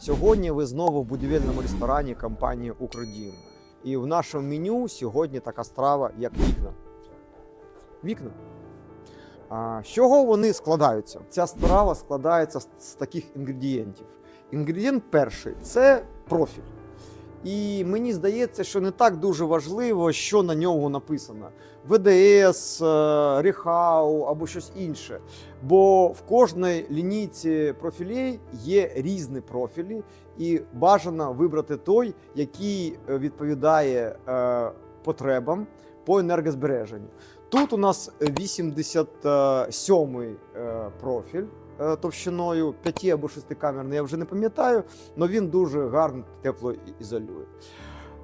Сьогодні ви знову в будівельному ресторані компанії Укрдім. І в нашому меню сьогодні така страва, як вікна. Вікна. А, з чого вони складаються? Ця страва складається з, таких інгредієнтів. Інгредієнт перший це профіль. І мені здається, що не так дуже важливо, що на ньому написано: ВДС, е, Ріхау або щось інше. Бо в кожній лінійці профілей є різні профілі, і бажано вибрати той, який е, відповідає е, потребам по енергозбереженню. Тут у нас 87-й е, профіль товщиною 5 або 6 камерний, я вже не пам'ятаю, але він дуже гарно теплоізолює.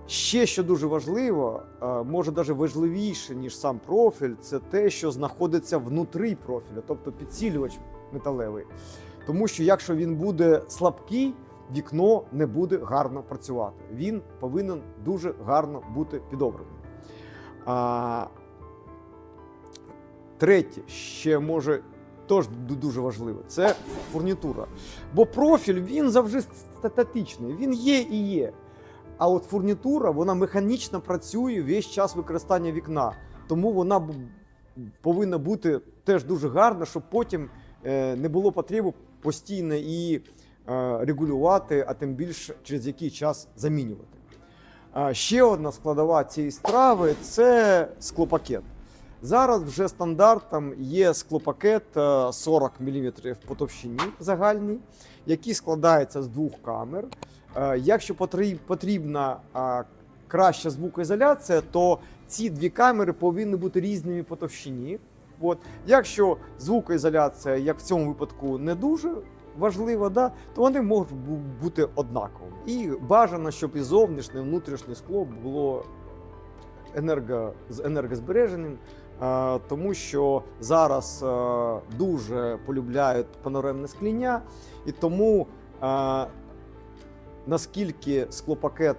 Ще що дуже важливо, е, може навіть важливіше, ніж сам профіль, це те, що знаходиться внутрі профіля, тобто підсилювач металевий. Тому що якщо він буде слабкий, вікно не буде гарно працювати. Він повинен дуже гарно бути підобраний. Третє, ще може теж дуже важливо, це фурнітура. Бо профіль він завжди статичний, він є і є. А от фурнітура вона механічно працює весь час використання вікна. Тому вона повинна бути теж дуже гарна, щоб потім е, не було потреби постійно її е, регулювати, а тим більше через який час замінювати. Ще одна складова цієї страви це склопакет. Зараз вже стандартом є склопакет е, 40 мм по товщині загальний, який складається з двох камер. Е, Якщо потрібна краща звукоізоляція, то ці дві камери повинні бути різними по товщині. От. Якщо звукоізоляція, як в цьому випадку, не дуже важлива, да, то вони можуть бути однаковими. І бажано, щоб і зовнішнє, і внутрішнє скло було енерго, з енергозбереженим, е, тому що зараз е, дуже полюбляють панорамне скління, і тому е, наскільки склопакет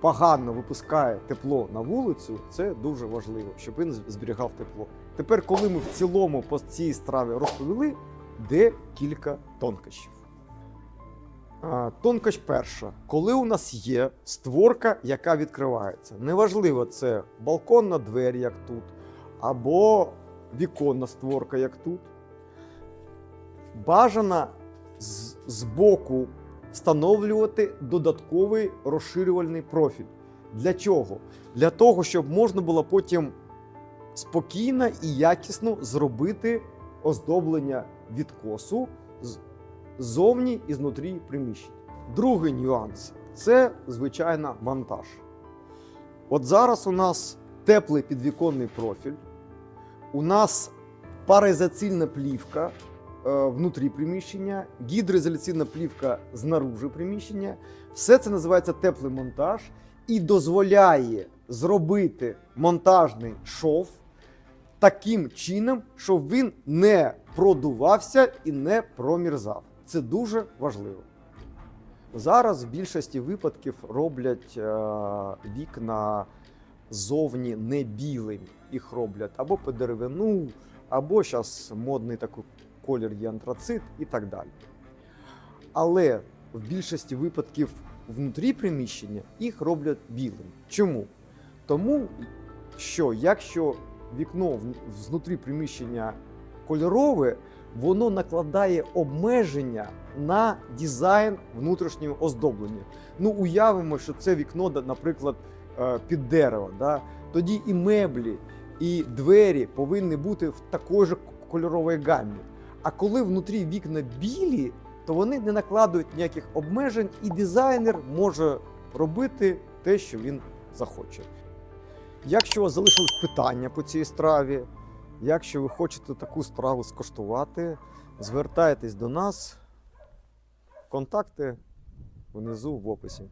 погано випускає тепло на вулицю, це дуже важливо, щоб він зберігав тепло. Тепер, коли ми в цілому по цій страві розповіли, де кілька тонкощів. А, Тонкощ перша. Коли у нас є створка, яка відкривається. Неважливо, це балконна двері, як тут, або віконна створка, як тут. Бажано з, боку встановлювати додатковий розширювальний профіль. Для чого? Для того, щоб можна було потім спокійно і якісно зробити оздоблення відкосу ззовні і знутрі приміщень. Другий нюанс це, звичайно, монтаж. От зараз у нас теплий підвіконний профіль, у нас пароізоцільна плівка е, внутрі приміщення, гідроізоляційна плівка знаружи приміщення. Все це називається теплий монтаж і дозволяє зробити монтажний шов таким чином, щоб він не продувався і не промірзав. Це дуже важливо. Зараз в більшості випадків роблять е, вікна зовні не білими. Їх роблять або по деревину, або зараз модний такий колір є антрацит і так далі. Але в більшості випадків внутрі приміщення їх роблять білим. Чому? Тому що якщо вікно в- знутрі приміщення кольорове, воно накладає обмеження на дизайн внутрішнього оздоблення. Ну, уявимо, що це вікно, наприклад, під дерево. Да? Тоді і меблі, і двері повинні бути в такій же кольоровій гамі. А коли внутрі вікна білі, то вони не накладують ніяких обмежень, і дизайнер може робити те, що він захоче. Якщо у вас залишились питання по цій страві, якщо ви хочете таку страву скуштувати, звертайтесь до нас. Контакти внизу в описі.